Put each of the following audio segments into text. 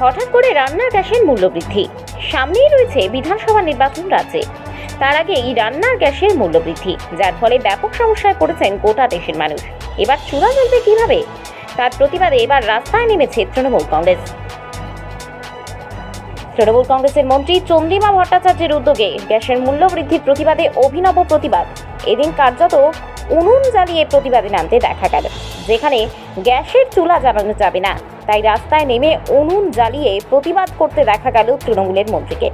হঠাৎ করে রান্নার গ্যাসের মূল্য বৃদ্ধি সামনেই রয়েছে বিধানসভা নির্বাচন রাজ্যে। তার আগে এই রান্নার গ্যাসের মূল্য বৃদ্ধি যার ফলে ব্যাপক সমস্যায় পড়েছেন গোটা দেশের মানুষ। এবার চূড়া চলবে কীভাবে? তার প্রতিবাদে এবার রাস্তায় নেমেছে তৃণমূল কংগ্রেস। তৃণমূল কংগ্রেসের মন্ত্রী চন্দ্রিমা ভট্টাচার্যের উদ্যোগে গ্যাসের মূল্য বৃদ্ধির প্রতিবাদে অভিনব প্রতিবাদ। এদিন কার্যত উনুন জ্বালিয়ে প্রতিবাদে নামতে দেখা গেল। যেখানে গ্যাসের চুলা জ্বালানো যাবে না। তাই রাস্তায় নেমে উনুন জ্বালিয়ে প্রতিবাদ করতে দেখা গেল তৃণমূলের মন্ত্রীকে।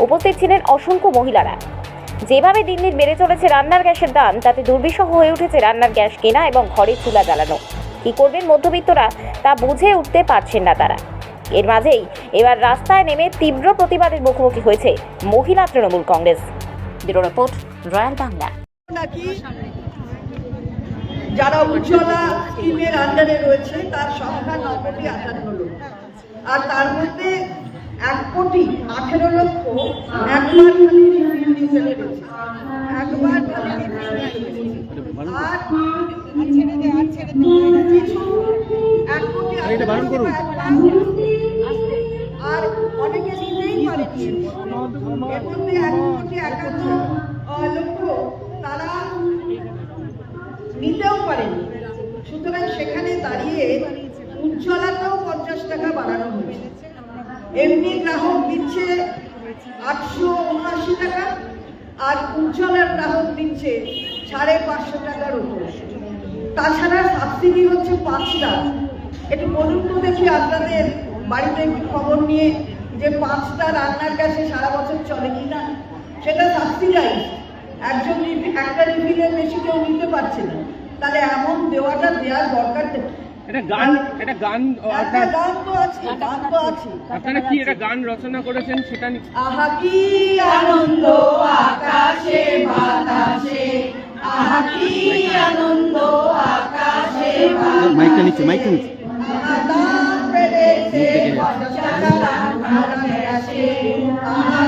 উপস্থিত ছিলেন অসংখ্য মহিলারা। যেভাবে দিন দিন বেড়ে চলেছে রান্নার গ্যাসের দাম, তাতে দুর্বিষহ হয়ে উঠেছে রান্নার গ্যাস কেনা এবং ঘরে চুলা জ্বালানো। কী করবেন মধ্যবিত্তরা, তা বুঝে উঠতে পারছেন না তারা। এর মাঝেই এবার রাস্তায় নেমে তীব্র প্রতিবাদের মুখোমুখি হয়েছে মহিলা Trinamool Congress. Bureau report, royal Bangla. নাকি যারা উজ্জ্বলা স্কিমের আন্ডারে রয়েছে তার সংখ্যা ন কোটি আটান্ন লক্ষ আর তার মধ্যে এক কোটি আঠেরো লক্ষ একবার। আর অনেকে এক কোটি লক্ষ তারা নিতেও পারেনি। সুতরাং সেখানে দাঁড়িয়ে উজ্জ্বলাতেও পঞ্চাশ টাকা বাড়ানো হয়েছে। এমনি গ্রাহক দিচ্ছে আটশো উনআশি টাকা, আর উজ্জ্বলার গ্রাহক দিচ্ছে সাড়ে পাঁচশো টাকার উপরে। তাছাড়া সাবসিডি হচ্ছে পাঁচ পাঁচটা একটু বলুন তো দেখি আপনাদের বাড়িতে একটু খবর নিয়ে যে পাঁচটা রান্নার গ্যাসে সারা বছর চলে কি না? সেটা সাবসিডাইজ একজন একটা রিফিলের বেশি কেউ নিতে পারছে না। তাহলে এমন দেওয়াটা দেওয়ার দরকার। এটা গান এটা গান একটা গান তো আছে গান তো আছে। আপনারা কি এটা গান রচনা করেছেন সেটা আহা কি আনন্দ আকাশে বাতাসে। আহা কি আনন্দ আকাশে মাইকটা নিচে মাইকটা নিচে। আহা